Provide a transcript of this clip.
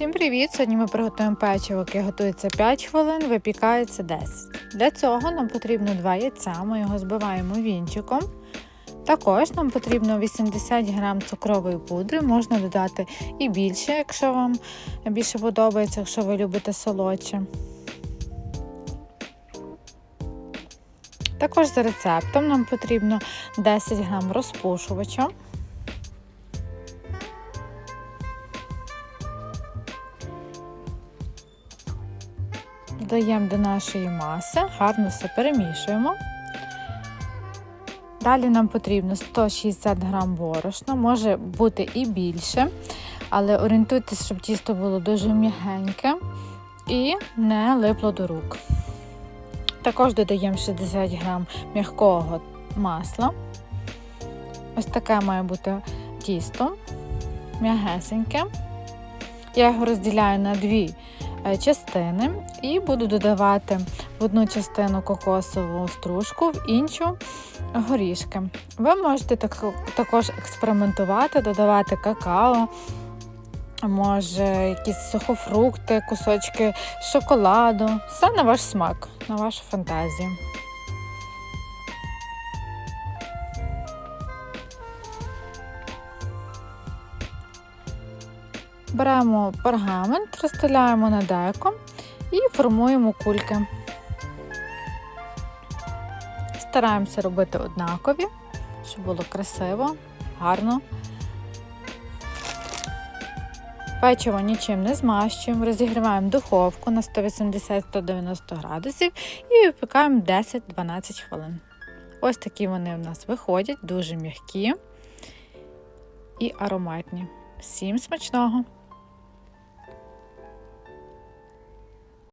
Всім привіт! Сьогодні ми приготуємо печиво, яке готується 5 хвилин, випікається 10. Для цього нам потрібно 2 яйця, ми його збиваємо вінчиком. Також нам потрібно 80 г цукрової пудри, можна додати і більше, якщо вам більше подобається, якщо ви любите солодше. Також за рецептом нам потрібно 10 г розпушувача. Додаємо до нашої маси, гарно все перемішуємо. Далі нам потрібно 160 г борошна, може бути і більше, але орієнтуйтесь, щоб тісто було дуже м'ягеньке і не липло до рук. Також додаємо 60 г м'якого масла. Ось таке має бути тісто, м'ягесеньке. Я його розділяю на дві частини і буду додавати в одну частину кокосову стружку, в іншу горішки. Ви можете так, також експериментувати, додавати какао, може якісь сухофрукти, кусочки шоколаду. Все на ваш смак, на вашу фантазію. Беремо пергамент, розстеляємо на деко і формуємо кульки. Стараємося робити однакові, щоб було красиво, гарно. Печиво нічим не змащуємо, розігріваємо духовку на 180-190 градусів і випікаємо 10-12 хвилин. Ось такі вони у нас виходять, дуже м'які і ароматні. Всім смачного!